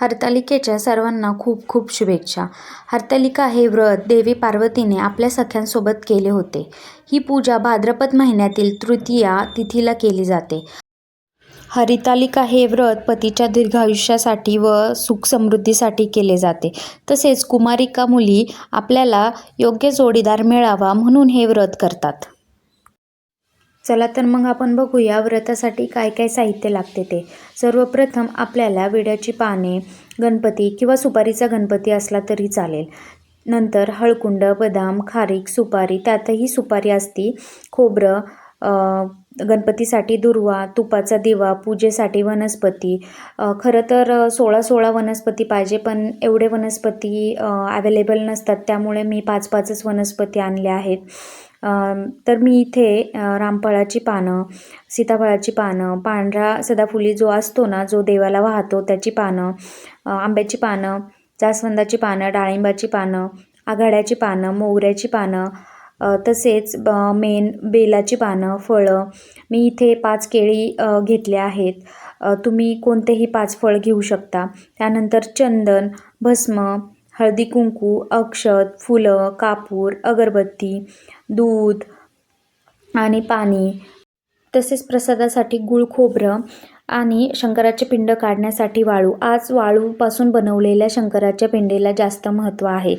हरतालिकेच्या सर्वांना खूप खूप शुभेच्छा. हरतालिका हे व्रत देवी पार्वतीने आपल्या सख्यांसोबत केले होते. ही पूजा भाद्रपद महिन्यातील तृतीया तिथीला केली जाते. हरितालिका हे व्रत पतीच्या दीर्घायुष्यासाठी व सुख समृद्धीसाठी केले जाते. तसेच कुमारिका मुली आपल्याला योग्य जोडीदार मिळावा म्हणून हे व्रत करतात. चला तर मग आपण बघूया व्रतासाठी काय काय साहित्य लागते ते. सर्वप्रथम आपल्याला विड्याची पाने गणपती किंवा सुपारीचा गणपती असला तरी चालेल. नंतर हळकुंड बदाम खारीक सुपारी त्यातही सुपारी असती. खोबरं गणपतीसाठी दुर्वा तुपाचा दिवा पूजेसाठी वनस्पती. खरं तर सोळा सोळा वनस्पती पाहिजे पण एवढे वनस्पती अवेलेबल नसतात. त्यामुळे मी पाच पाचच वनस्पती आणल्या आहेत. तर मी इथे रामफळाची पानं सीताफळाची पानं पांढरा सदाफुली जो असतो ना जो देवाला वाहतो त्याची पानं आंब्याची पानं जास्वंदाची पानं डाळिंबाची पानं आघाड्याची पानं मोगऱ्याची पानं तसेच ब मेन बेलाची पानं फळं. मी इथे पाच केळी घेतल्या घेतले आहेत तुम्ही कोणतेही पाच फळ घेऊ शकता. त्यानंतर चंदन भस्म हळदी कुंकू अक्षत फुलं कापूर अगरबत्ती दूध आणि पाणी. तसेच प्रसादासाठी गुळ खोबरं आणि शंकराचे पिंड काढण्यासाठी वाळू. आज वाळूपासून बनवलेल्या शंकराच्या पिंडेला जास्त महत्त्व आहे.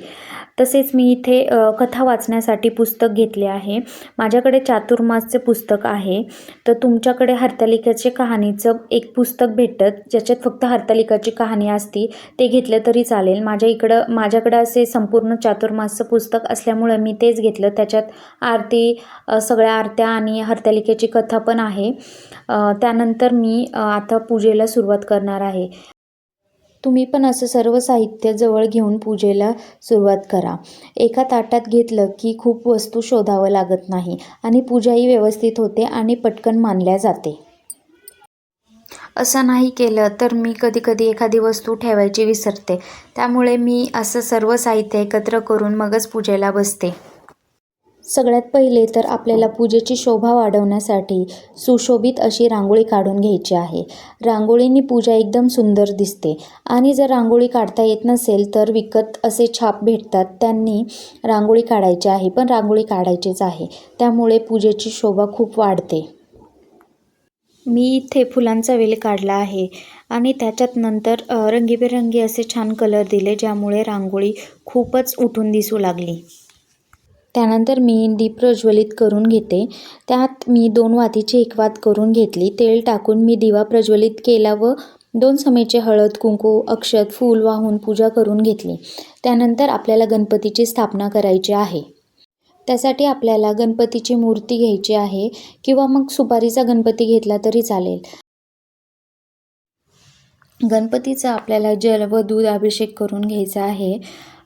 तसेच मी इथे कथा वाचण्यासाठी पुस्तक घेतले आहे. माझ्याकडे चातुर्मासचे पुस्तक आहे. तर तुमच्याकडे हरतालिकाचे कहाणीचं एक पुस्तक भेटतं. ज्याच्यात फक्त हरतालिकाची कहाणी असती ते घेतलं तरी चालेल. माझ्या इकडं माझ्याकडं असे संपूर्ण चातुर्मासचं पुस्तक असल्यामुळं मी तेच घेतलं. त्याच्यात आरती सगळ्या आरत्या आणि हरतालिकेची कथा पण आहे. त्यानंतर मी आता पूजेला सुरुवात करणार आहे. तुम्ही पण असं सर्व साहित्य जवळ घेऊन पूजेला सुरुवात करा. एका ताटात घेतलं की खूप वस्तू शोधावं लागत नाही आणि पूजाही व्यवस्थित होते आणि पटकन मानल्या जाते. असं नाही केलं तर मी कधी कधी एखादी वस्तू ठेवायची विसरते. त्यामुळे मी असं सर्व साहित्य एकत्र करून मगच पूजेला बसते. सगळ्यात पहिले तर आपल्याला पूजेची शोभा वाढवण्यासाठी सुशोभित अशी रांगोळी काढून घ्यायची आहे. रांगोळीनी पूजा एकदम सुंदर दिसते. आणि जर रांगोळी काढता येत नसेल तर विकत असे छाप भेटतात. त्यांनी रांगोळी काढायची आहे पण रांगोळी काढायचीच आहे. त्यामुळे पूजेची शोभा खूप वाढते. मी इथे फुलांचा वेल काढला आहे आणि त्याच्यात नंतर रंगीबेरंगी असे छान कलर दिले ज्यामुळे रांगोळी खूपच उठून दिसू लागली. त्यानंतर मी दीप प्रज्वलित करून घेते. त्यात मी दोन वातीची एक वात करून घेतली. तेल टाकून मी दिवा प्रज्वलित केला व दोन समेचे हळद कुंकू अक्षत फूल वाहून पूजा करून घेतली. त्यानंतर आपल्याला गणपतीची स्थापना करायची आहे. त्यासाठी आपल्याला गणपतीची मूर्ती घ्यायची आहे किंवा मग सुपारीचा गणपती घेतला तरी चालेल. गणपतीचा आपल्याला जल व दूध अभिषेक करून घ्यायचा आहे.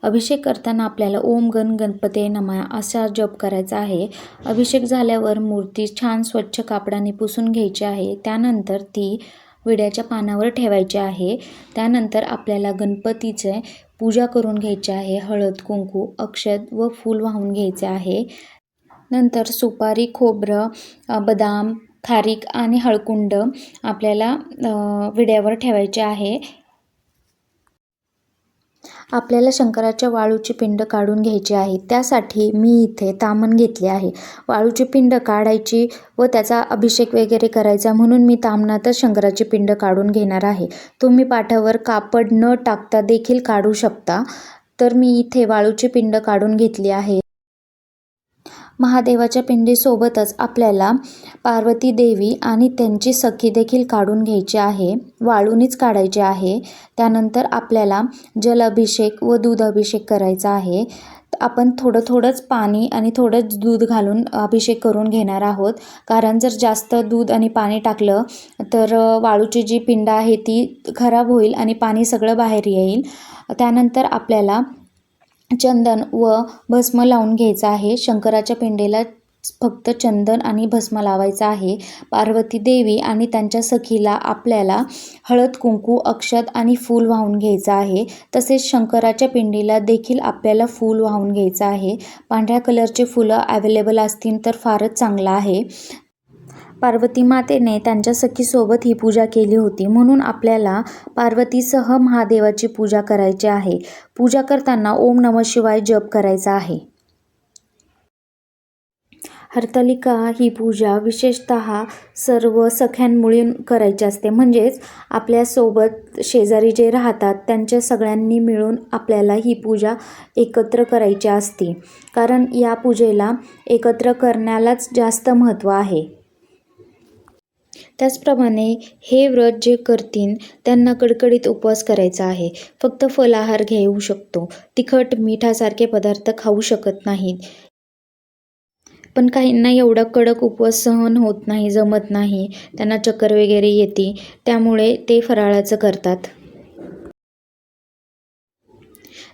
अभिषेक करताना आपल्याला ओम गण गणपते नमा असा जप करायचा आहे. अभिषेक झाल्यावर मूर्ती छान स्वच्छ कापडाने पुसून घ्यायची आहे. त्यानंतर ती विड्याच्या पानावर ठेवायची आहे. त्यानंतर आपल्याला गणपतीचे पूजा करून घ्यायची आहे. हळद कुंकू अक्षत व फूल वाहून घ्यायचे आहे. नंतर सुपारी खोबरं बदाम खारीक आणि हळकुंड आपल्याला विड्यावर ठेवायचे आहे. आपल्याला शंकराच्या वाळूची पिंड काढून घ्यायची आहे. त्यासाठी मी इथे तामण घेतले आहे. वाळूची पिंड काढायची व त्याचा अभिषेक वगैरे करायचा म्हणून मी तामणातच शंकराची पिंड काढून घेणार आहे. तुम्ही पाठावर कापड न टाकता देखील काढू शकता. तर मी इथे वाळूची पिंड काढून घेतली आहे. महादेवाच्या पिंडीसोबतच आपल्याला पार्वती देवी आणि त्यांची सखी देखील काढून घ्यायची आहे वाळूनीच काढायची आहे. त्यानंतर आपल्याला जल अभिषेक व दूध अभिषेक करायचा आहे. आपण थोडं थोडंच पाणी आणि थोडंच दूध घालून अभिषेक करून घेणार आहोत. कारण जर जास्त दूध आणि पाणी टाकलं तर वाळूची जी पिंड आहे ती खराब होईल आणि पाणी सगळं बाहेर येईल. त्यानंतर आपल्याला चंदन व भस्म लावून घ्यायचं आहे. शंकराच्या पिंडीला फक्त चंदन आणि भस्म लावायचं आहे. पार्वती देवी आणि त्यांच्या सखीला आपल्याला हळद कुंकू अक्षत आणि फूल वाहून घ्यायचं आहे. तसेच शंकराच्या पिंडीला देखील आपल्याला फूल वाहून घ्यायचं आहे. पांढऱ्या कलरचे फुलं अवेलेबल असतील तर फारच चांगलं आहे. पार्वती मातेने त्यांच्या सखीसोबत ही पूजा केली होती. म्हणून आपल्याला पार्वतीसह महादेवाची पूजा करायची आहे. पूजा करताना ओम नम शिवाय जप करायचा आहे. हरतालिका ही पूजा विशेषत सर्व सख्यांमुळे करायची असते. म्हणजेच आपल्यासोबत शेजारी जे राहतात त्यांच्या सगळ्यांनी मिळून आपल्याला ही पूजा एकत्र करायची असते. कारण या पूजेला एकत्र करण्यालाच जास्त महत्त्व आहे. त्याचप्रमाणे हे व्रत जे करतील त्यांना कडकडीत उपवास करायचा आहे. फक्त फलाहार घेऊ शकतो. तिखट मिठासारखे पदार्थ खाऊ शकत नाहीत. पण काहींना एवढा कडक उपवास सहन होत नाही जमत नाही. त्यांना चक्कर वगैरे येते. त्यामुळे ते फराळाचं करतात.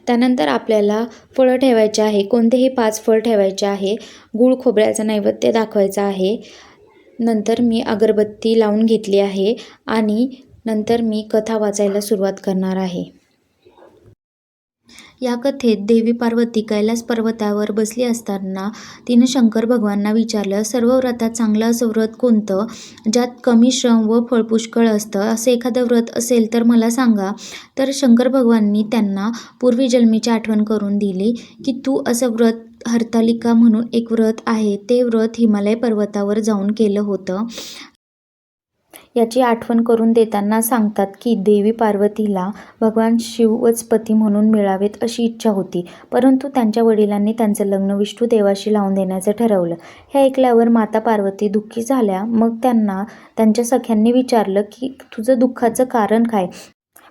त्यानंतर आपल्याला फळं ठेवायचे आहे. कोणतेही पाच फळ ठेवायचे आहे. गूळ खोबऱ्याचं नैवेद्य दाखवायचं आहे. नंतर मी अगरबत्ती लावून घेतली आहे आणि नंतर मी कथा वाचायला सुरुवात करणार आहे. या कथेत देवी पार्वती कैलास पर्वतावर बसली असताना तिनं शंकर भगवानना विचारलं सर्व व्रतात चांगलं असं व्रत कोणतं? ज्यात कमी श्रम व फळ पुष्कळ असतं? असं एखादं व्रत असेल तर मला सांगा. तर शंकर भगवाननी त्यांना पूर्वी जन्मीची आठवण करून दिली की तू असं व्रत हरतालिका म्हणून एक व्रत आहे. ते व्रत हिमालय पर्वतावर जाऊन केलं होतं. याची आठवण करून देताना सांगतात की देवी पार्वतीला भगवान शिवच पती म्हणून मिळावेत अशी इच्छा होती. परंतु त्यांच्या वडिलांनी त्यांचं लग्न विष्णू देवाशी लावून देण्याचं ठरवलं. हे ऐकल्यावर माता पार्वती दुःखी झाल्या. मग त्यांना त्यांच्या सख्यांनी विचारलं की तुझं दुःखाचं कारण काय?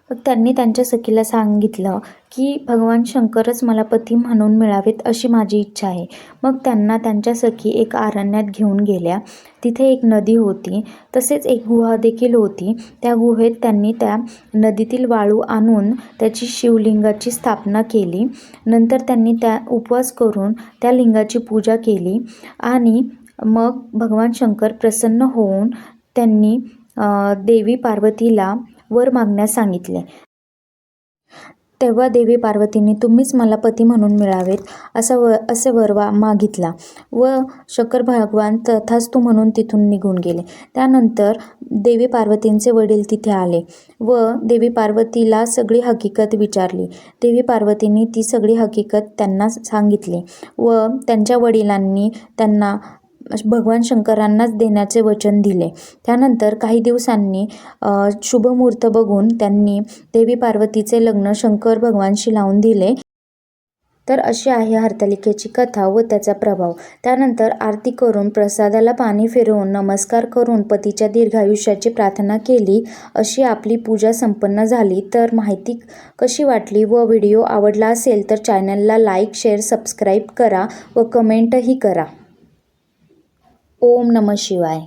मग त्यांनी त्यांच्या सखीला सांगितलं की भगवान शंकरच मला पती म्हणून मिळावेत अशी माझी इच्छा आहे. मग त्यांना त्यांच्या सखी एक आरण्यात घेऊन गेल्या. तिथे एक नदी होती. तसेच एक गुहा देखील होती. त्या गुहेत त्यांनी त्या नदीतील वाळू आणून त्याची शिवलिंगाची स्थापना केली. नंतर त्यांनी त्या उपवास करून त्या लिंगाची पूजा केली आणि मग भगवान शंकर प्रसन्न होऊन त्यांनी देवी पार्वतीला वर मागण्यास सांगितले. तेव्हा देवी पार्वतीने तुम्हीच मला पती म्हणून मिळावेत असा व असे वर वा मागितला व शंकर भगवान तथास्तू म्हणून तिथून निघून गेले. त्यानंतर देवी पार्वतींचे वडील तिथे आले व देवी पार्वतीला सगळी हकीकत विचारली. देवी पार्वतींनी ती सगळी हकीकत त्यांना सांगितली व त्यांच्या वडिलांनी त्यांना भगवान शंकरांनाच देण्याचे वचन दिले. त्यानंतर काही दिवसांनी शुभमुहूर्त बघून त्यांनी देवी पार्वतीचे लग्न शंकर भगवानशी लावून दिले. तर अशी आहे हरतालिकेची कथा व त्याचा प्रभाव. त्यानंतर आरती करून प्रसादाला पाणी फिरवून नमस्कार करून पतीच्या दीर्घायुष्याची प्रार्थना केली. अशी आपली पूजा संपन्न झाली. तर माहिती कशी वाटली व व्हिडिओ आवडला असेल तर चॅनलला लाईक शेअर सबस्क्राईब करा व कमेंटही करा. ओम नम शिवाय.